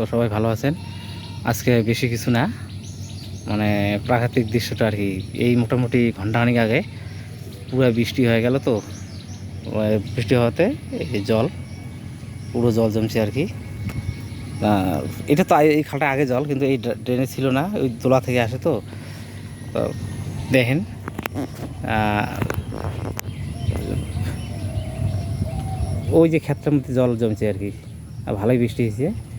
তো সবাই ভালো আছেন। আজকে বেশি কিছু না মানে প্রাকৃতিক দৃশ্যটা আর কি, এই মোটামুটি ঘন্টাখানিক আগে পুরো বৃষ্টি হয়ে গেল তো বৃষ্টি হওয়াতে এই জল, পুরো জল জমছে আর কি। এটা তো এই খালটা আগে জল, কিন্তু এই ড্রে- ড্রেনে ছিল না, ওই দোলা থেকে আসে তো। দেখেন ওই যে ক্ষেত্রের মধ্যে জল জমছে আর কি, আর ভালোই বৃষ্টি হয়েছে।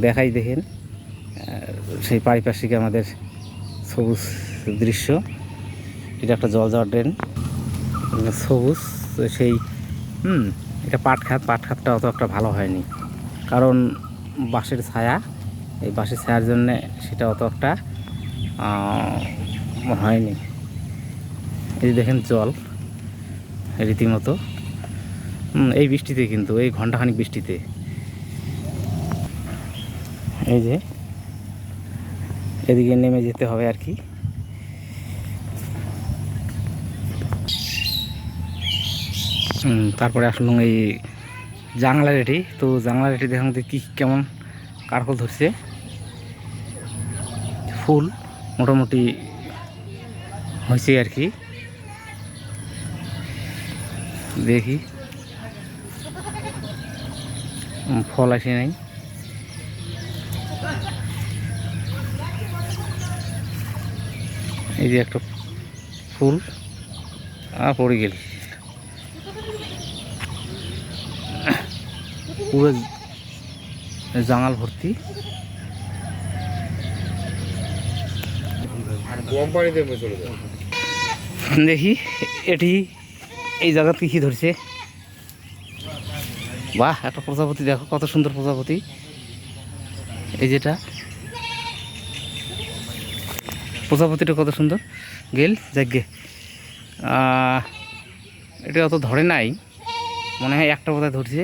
দেখাই দেখেন। সেই পারিপার্শ্বিক আমাদের সবুজ দৃশ্য। এটা একটা জল যাওয়ার ড্রেন সবুজ সেই, হুম, এটা পাট খাত পাট খাতটা অত একটা ভালো হয়নি। কারণ বাঁশের ছায়া, এই বাঁশের ছায়ার জন্যে সেটা অত একটা হয়নি। এই দেখেন জল, রীতিমতো। এই বৃষ্টিতে কিন্তু, এই ঘন্টাখানিক বৃষ্টিতে এই যে, এদিকে নেমে যেতে হবে আর কি। তারপরে আসলাম এই জাংলা রেটি। তো জাংলা রেটি দেখুন তো কি কেমন কারফল ধরছে। ফুল মোটামুটি হয়েছে আর কি। দেখি। ফল আসে নাই। এই যে একটা ফুল আ পড়ে গেল। পুরো জাঙাল ভর্তি। দেখি এটি এই জায়গা কি ধরছে। বাহ একটা প্রজাপতি দেখো কত সুন্দর প্রজাপতি। এই যেটা প্রজাপতিটা কত সুন্দর? গেল যাকে এটা অত ধরে নাই। মনে হয় একটা বোধহয় ধরছে।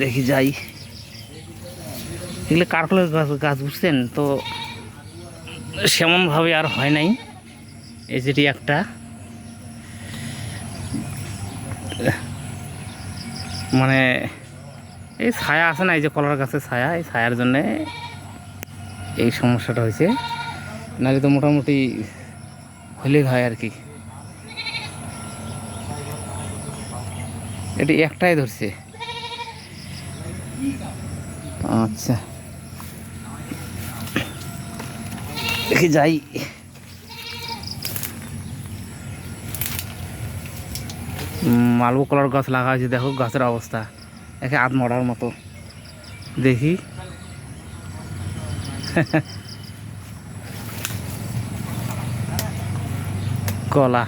দেখি যাই। এগুলো কারকলের গাছ গাছ বুঝছেন? তো সেমনভাবে আর হয় নাই। এই যেটি একটা। মানে এই ছায়া আছে না, এই যে কলার গাছের ছায়া, এই ছায়ার জন্যে এই সমস্যাটা হয়েছে। নাহলে তো মোটামুটি হলেই হয় আর কি। এটি একটাই ধরছে। আচ্ছা। দেখি যাই। মালভোগ কলার গাছ লাগা হয়েছে, দেখো গাছের অবস্থা। একে আধ মরার মতো। দেখি। কলা।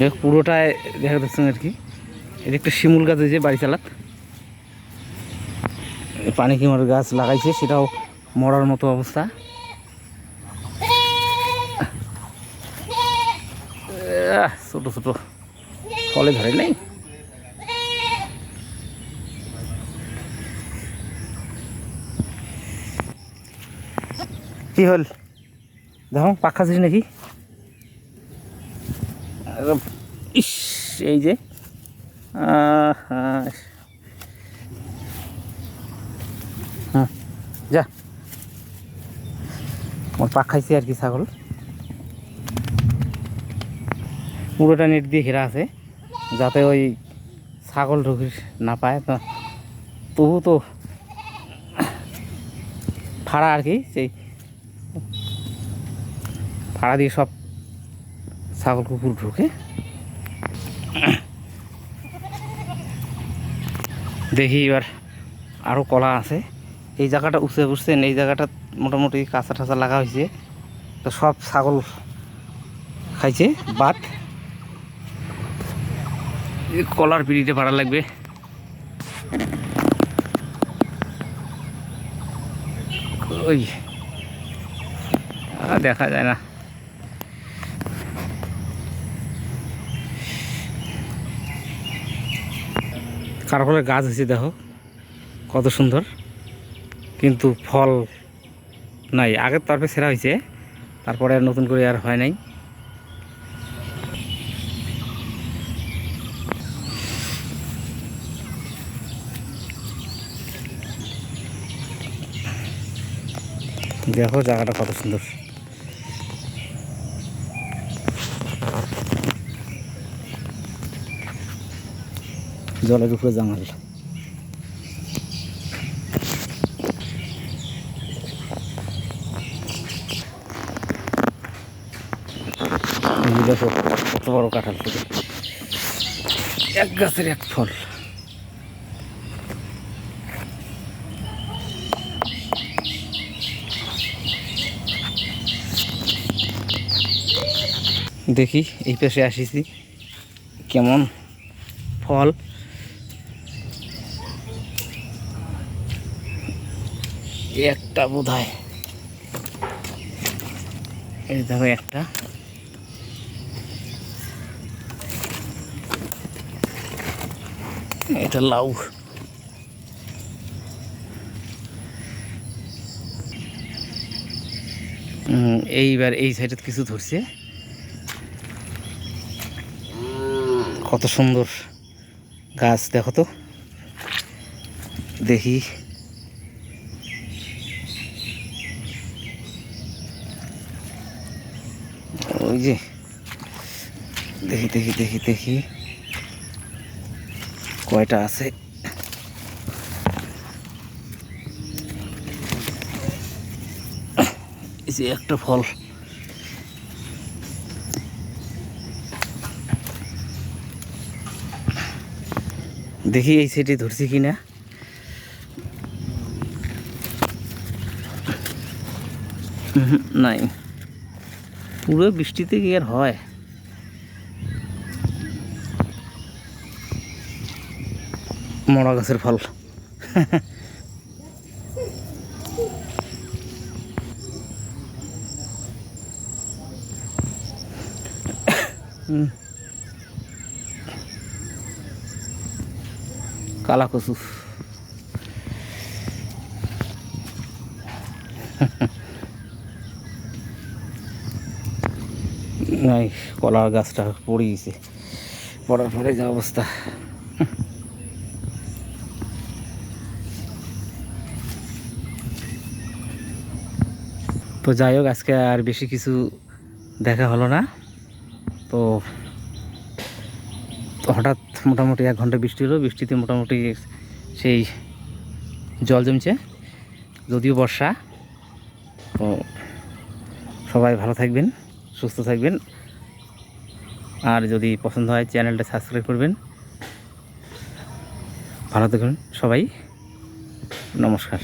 দেখ পুরোটায় দেখা যাচ্ছে আর কি। এটা একটা শিমুল গাছ হয়েছে বাড়ি চালাত। পানি কিমার গাছ লাগাইছে, সেটাও মরার মতো অবস্থা। ছোট ছোট। ফলে ধরে নেই? কি হল? দেখো পাখা ছিস নাকি? ইস এই যে। আহ, যা। আমার পাক খাইছে আর কি ছাগল। পুরোটা নেট দিয়ে ঘেরা আছে। যাতে ওই ছাগল ঢুকি না পায়। তো তবু তো ফাড়া আর কি, সেই ভাড়া দিয়ে সব ছাগল কুকুর ঢুকে। দেখি এবার আরও কলা আছে। এই জায়গাটা উঁচে বুঝছেন, এই জায়গাটা মোটামুটি কাঁচা টাচা লাগা হয়েছে। তো সব ছাগল খাইছে, বাদ। কলার পিড়িতে ভাড়া লাগবে। ওই দেখা যায় না। কারফলের গাছ হয়েছে দেখো, কত সুন্দর। কিন্তু ফল নাই। আগের তরফে সেরা হয়েছে। তারপরে নতুন করে আর হয় নাই। দেখো জায়গাটা কত সুন্দর। জলের উপরে এই দেখো, কত বড় কাঁঠাল। এক গাছের এক ফল। দেখি, এই পাশে আসিছি। কেমন? ফল। একটা বোধ হয় এই দেখো একটা। এটা লাউ। এইবার এই সাইডে কিছু ধরছে। কত সুন্দর গাছ, দেখো তো। দেখি। ওই যে। দেখি দেখি দেখি দেখি। কয়টা আছে? এই যে একটা ফল। দেখি এই সাইডে ধরছি কিনা। উহুম, নাই। পুরো বৃষ্টিতে কি আর হয়? মরা গাছের ফল। হুম। কালা কচু নাই কলার গাছটা পড়ে গেছে। পড়ার পরে যা অবস্থা। তো যাই হোক, আজকে আর বেশি কিছু দেখা হলো না। তো হঠাৎ মোটামুটি এক ঘণ্টা বৃষ্টি হলো, বৃষ্টিতে মোটামুটি সেই জল জমছে, যদিও বর্ষা। তো সবাই ভালো থাকবেন, সুস্থ থাকবেন। আর যদি পছন্দ হয়, চ্যানেলটা সাবস্ক্রাইব করবেন। ভালো থাকবেন সবাই। নমস্কার।